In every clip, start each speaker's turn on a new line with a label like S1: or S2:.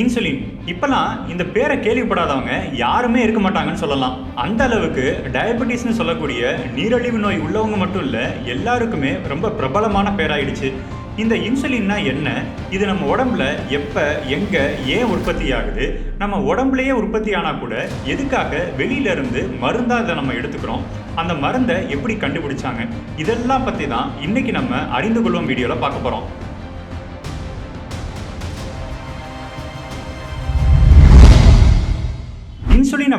S1: Insulin. இப்போலாம் இந்த பேரை கேள்விப்படாதவங்க யாருமே இருக்க மாட்டாங்கன்னு சொல்லலாம். அந்த அளவுக்கு டயபெட்டிஸ்னு சொல்லக்கூடிய நீரிழிவு நோய் உள்ளவங்க மட்டும் இல்லை எல்லாருக்குமே ரொம்ப பிரபலமான பேராயிடுச்சு. இந்த இன்சுலின்னா என்ன? இது நம்ம உடம்புல எப்போ எங்கே ஏன் உற்பத்தி ஆகுது? நம்ம உடம்புலயே உற்பத்தி ஆனால் கூட எதுக்காக வெளியில இருந்து மருந்தாக இதை நம்ம எடுத்துக்கிறோம்? அந்த மருந்தை எப்படி கண்டுபிடிச்சாங்க? இதெல்லாம் பற்றி தான் இன்றைக்கி நம்ம அறிந்து கொள்வோம் வீடியோவில் பார்க்க போகிறோம்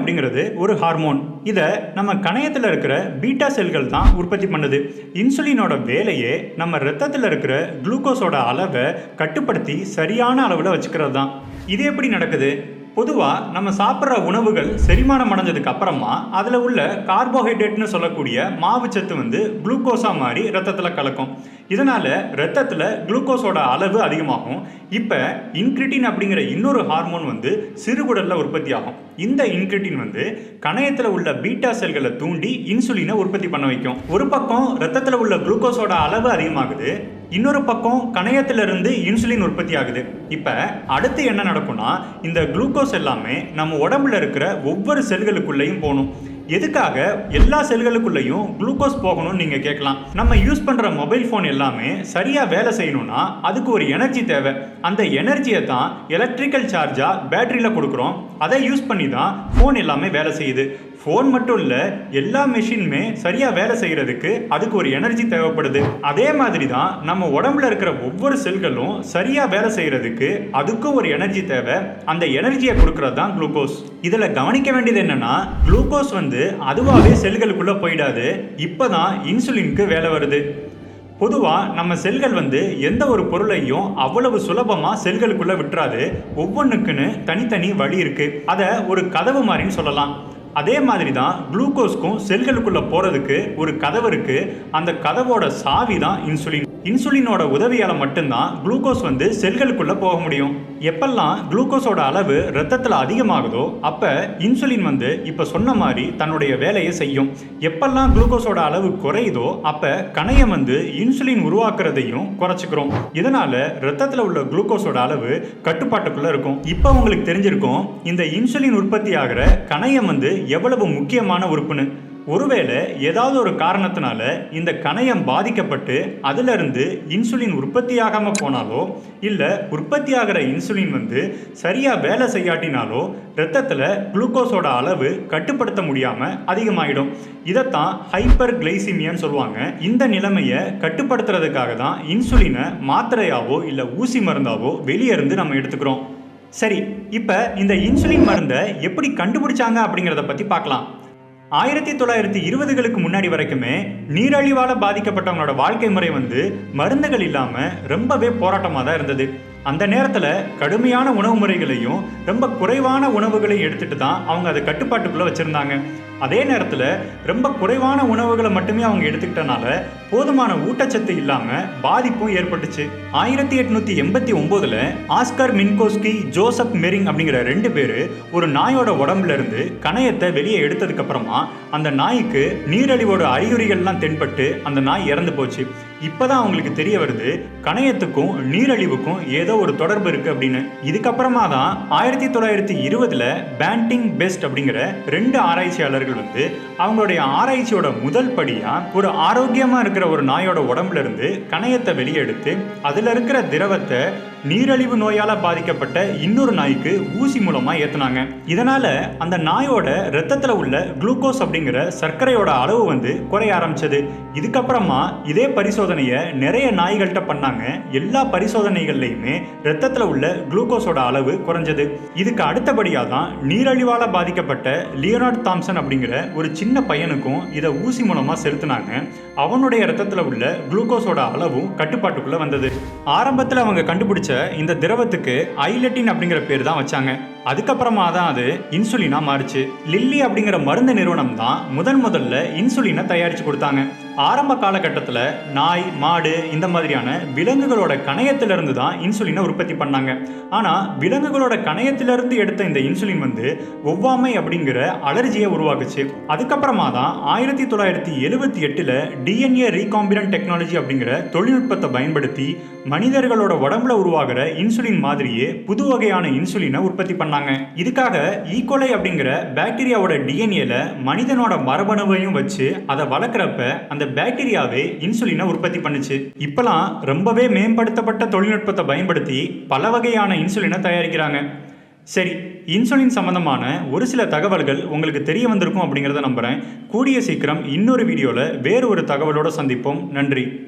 S1: அப்படிங்கிறது ஒரு ஹார்மோன். இதை நம்ம கணையத்தில் இருக்கிற பீட்டா செல்கள் தான் உற்பத்தி பண்ணுது. இன்சுலினோட வேலையே நம்ம ரத்தத்தில் இருக்கிற குளுக்கோஸோட அளவை கட்டுப்படுத்தி சரியான அளவில் வச்சுக்கிறது தான். இது எப்படி நடக்குது? பொதுவாக நம்ம சாப்பிட்ற உணவுகள் செரிமானம் அடைஞ்சதுக்கு அப்புறமா அதில் உள்ள கார்போஹைட்ரேட்னு சொல்லக்கூடிய மாவுச்சத்து வந்து குளுக்கோஸாக மாறி ரத்தத்தில் கலக்கும். இதனால் ரத்தத்தில் குளுக்கோஸோட அளவு அதிகமாகும். இப்போ இன்க்ரிட்டின் அப்படிங்கிற இன்னொரு ஹார்மோன் வந்து சிறுகுடலில் உற்பத்தி ஆகும். இந்த இன்க்ரிட்டின் வந்து கணையத்தில் உள்ள பீட்டா செல்களை தூண்டி இன்சுலினை உற்பத்தி பண்ண வைக்கும். ஒரு பக்கம் ரத்தத்தில் உள்ள குளுக்கோஸோட அளவு அதிகமாகுது. இன்னொரு பக்கம் கணையத்திலிருந்து இன்சுலின் உற்பத்தி ஆகுது. இப்போ அடுத்து என்ன நடக்கும்னா இந்த குளுக்கோஸ் எல்லாமே நம்ம உடம்புல இருக்கிற ஒவ்வொரு செல்களுக்குள்ளேயும் போகணும். எதுக்காக எல்லா செல்களுக்குள்ளேயும் குளுக்கோஸ் போகணும்னு நீங்கள் கேட்கலாம். நம்ம யூஸ் பண்ணுற மொபைல் ஃபோன் எல்லாமே சரியாக வேலை செய்யணும்னா அதுக்கு ஒரு எனர்ஜி தேவை. அந்த எனர்ஜியை தான் எலக்ட்ரிக்கல் சார்ஜாக பேட்டரியில் கொடுக்குறோம். அதை யூஸ் பண்ணி தான் ஃபோன் எல்லாமே வேலை செய்யுது. ஃபோன் மட்டும் இல்லை எல்லா மெஷினுமே சரியாக வேலை செய்கிறதுக்கு அதுக்கு ஒரு எனர்ஜி தேவைப்படுது. அதே மாதிரி தான் நம்ம உடம்புல இருக்கிற ஒவ்வொரு செல்களும் சரியாக வேலை செய்கிறதுக்கு அதுக்கும் ஒரு எனர்ஜி தேவை. அந்த எனர்ஜியை கொடுக்கறது தான் குளுக்கோஸ் இதில் கவனிக்க வேண்டியது என்னென்னா குளுக்கோஸ் வந்து அதுவாகவே செல்களுக்குள்ளே போயிடாது. இப்போ தான் இன்சுலினுக்கு வேலை வருது. பொதுவாக நம்ம செல்கள் வந்து எந்த ஒரு பொருளையும் அவ்வளவு சுலபமாக செல்களுக்குள்ளே விட்டுறாது. ஒவ்வொன்றுக்குன்னு தனித்தனி வழி இருக்குது அதை ஒரு கதவு மாதிரின்னு சொல்லலாம். அதே மாதிரி தான் குளுக்கோஸ்க்கும் செல்களுக்குள்ளே போகிறதுக்கு ஒரு கதவு இருக்குது அந்த கதவோட சாவி தான் இன்சுலின். இன்சுலினோட உதவியால் மட்டும்தான் குளுக்கோஸ் வந்து செல்களுக்குள்ளே போக முடியும். எப்பெல்லாம் குளுக்கோஸோட அளவு ரத்தத்தில் அதிகமாகுதோ அப்போ இன்சுலின் வந்து இப்போ சொன்ன மாதிரி தன்னுடைய வேலையை செய்யும். எப்பெல்லாம் குளுக்கோஸோட அளவு குறையுதோ அப்போ கணையம் வந்து இன்சுலின் உருவாக்குறதையும் குறைச்சிக்கிறோம். இதனால் ரத்தத்தில் உள்ள குளுக்கோஸோட அளவு கட்டுப்பாட்டுக்குள்ளே இருக்கும். இப்போ உங்களுக்கு தெரிஞ்சிருக்கும் இந்த இன்சுலின் உற்பத்தி ஆகிற கணையம் வந்து எவ்வளவு முக்கியமான உறுப்புன்னு? ஒருவேளை ஏதாவது ஒரு காரணத்தினால இந்த கணையம் பாதிக்கப்பட்டு அதிலிருந்து இன்சுலின் உற்பத்தியாகாமல் போனாலோ இல்லை உற்பத்தி ஆகிற இன்சுலின் வந்து சரியாக வேலை செய்யாட்டினாலோ ரத்தத்தில் குளுக்கோஸோட அளவு கட்டுப்படுத்த முடியாமல் அதிகமாகிடும் இதைத்தான் ஹைப்பர் கிளைசிமியான்னு சொல்லுவாங்க. இந்த நிலைமையை கட்டுப்படுத்துறதுக்காக தான் இன்சுலினை மாத்திரையாவோ இல்லை ஊசி மருந்தாவோ வெளியே இருந்து நம்ம எடுத்துக்கிறோம். சரி இப்போ இந்த இன்சுலின் மருந்தை எப்படி கண்டுபிடிச்சாங்க அப்படிங்கிறத பற்றி பார்க்கலாம். ஆயிரத்தி தொள்ளாயிரத்தி இருபதுகளுக்கு முன்னாடி வரைக்குமே நீரழிவால் பாதிக்கப்பட்டவங்களோட வாழ்க்கை முறை வந்து மருந்துகள் இல்லாமல் ரொம்பவே போராட்டமாக தான் இருந்தது. அந்த நேரத்தில் கடுமையான உணவு முறைகளையும் ரொம்ப குறைவான உணவுகளையும் எடுத்துட்டு தான் அவங்க அதை கட்டுப்பாட்டுக்குள்ளே வச்சுருந்தாங்க. அதே நேரத்தில் ரொம்ப குறைவான உணவுகளை மட்டுமே அவங்க எடுத்துக்கிட்டனால போதுமான ஊட்டச்சத்து இல்லாமல் பாதிப்பும் ஏற்பட்டுச்சு. ஆயிரத்தி எட்நூத்தி எண்பத்தி ஒம்போதில் ஆஸ்கர் மின்கோஸ்கி ஜோசப் மெரிங் அப்படிங்கிற ரெண்டு பேர் ஒரு நாயோட உடம்புல இருந்து கணையத்தை வெளியே எடுத்ததுக்கு அப்புறமா அந்த நாய்க்கு நீரழிவோட அறிகுறிகள்லாம் தென்பட்டு அந்த நாய் இறந்து போச்சு. இப்போதான் அவங்களுக்கு தெரிய வருது கணையத்துக்கும் நீரழிவுக்கும் ஏதோ ஒரு தொடர்பு இருக்குது அப்படின்னு. இதுக்கப்புறமா தான் ஆயிரத்தி தொள்ளாயிரத்தி இருபதில் பேண்டிங் பெஸ்ட் அப்படிங்கிற ரெண்டு ஆராய்ச்சியாளர்கள் வந்து அவங்களுடைய ஆராய்ச்சியோட முதல் படியாக ஒரு ஆரோக்கியமாக இருக்கிற ஒரு நாயோட உடம்புல இருந்து கணையத்தை வெளியே எடுத்து இருக்கிற திரவத்தை நீரழிவு நோயால பாதிக்கப்பட்ட இன்னொரு நாய்க்கு ஊசி மூலமா ஏத்துனாங்க. இதனால அந்த நாயோட ரத்தத்துல உள்ள குளுக்கோஸ் அப்படிங்கிற சர்க்கரையோட அளவு வந்து குறைய ஆரம்பிச்சது. இதுக்கப்புறமா இதே பரிசோதனையை நிறைய நாய்கள்கிட்ட பண்ணாங்க. எல்லா பரிசோதனைகள்லையுமே ரத்தத்துல உள்ள குளுக்கோஸோட அளவு குறைஞ்சது. இதுக்கு அடுத்தபடியாக தான் நீரழிவால பாதிக்கப்பட்ட லியோனார்ட் தாம்சன் அப்படிங்கிற ஒரு சின்ன பையனுக்கும் இதை ஊசி மூலமா செலுத்தினாங்க. அவனுடைய ரத்தத்துல உள்ள குளுக்கோஸோட அளவும் கட்டுப்பாட்டுக்குள்ள வந்தது. ஆரம்பத்தில் அவங்க கண்டுபிடிச்ச இந்த திரவத்துக்கு ஐலெட்டின் அப்படிங்கிற பேர் தான் வச்சாங்க. அதுக்கப்புறமா தான் அது இன்சுலினா மாறுச்சு. லில்லி அப்படிங்கிற மருந்து நிறுவனம் தான் முதன் முதல்ல இன்சுலினை தயாரிச்சு கொடுத்தாங்க. ஆரம்ப காலகட்டத்தில் நாய் மாடு இந்த மாதிரியான விலங்குகளோட கணையத்திலிருந்து தான் இன்சுலினை உற்பத்தி பண்ணாங்க. ஆனால் விலங்குகளோட கணையத்திலிருந்து எடுத்த இந்த இன்சுலின் வந்து ஒவ்வாமை அப்படிங்கிற அலர்ஜியை உருவாக்குச்சு. அதுக்கப்புறமா தான் ஆயிரத்தி தொள்ளாயிரத்தி எழுபத்தி எட்டில் டிஎன்ஏ ரீகாம்பினன்ட் டெக்னாலஜி அப்படிங்கிற தொழில்நுட்பத்தை பயன்படுத்தி மனிதர்களோட உடம்புல உருவாகிற இன்சுலின் மாதிரியே புது வகையான இன்சுலினை உற்பத்தி பண்ணாங்க. இதுக்காக e. ஈகோலை அப்படிங்கிற பாக்டீரியாவோட டிஎன்ஏல மனிதனோட மரபணுவையும் வச்சு அதை வளர்க்குறப்ப அந்த பாக்டீரியாவே இன்சுலினை உற்பத்தி பண்ணுச்சு. இப்பெல்லாம் ரொம்பவே மேம்படுத்தப்பட்ட தொழில்நுட்பத்தை பயன்படுத்தி பல வகையான இன்சுலினை தயாரிக்கிறாங்க. சரி இன்சுலின் சம்மந்தமான ஒரு சில தகவல்கள் உங்களுக்கு தெரிய வந்திருக்கும் அப்படிங்கிறத நம்புகிறேன் கூடிய சீக்கிரம் இன்னொரு வீடியோவில் வேறு ஒரு தகவலோடு சந்திப்போம். நன்றி.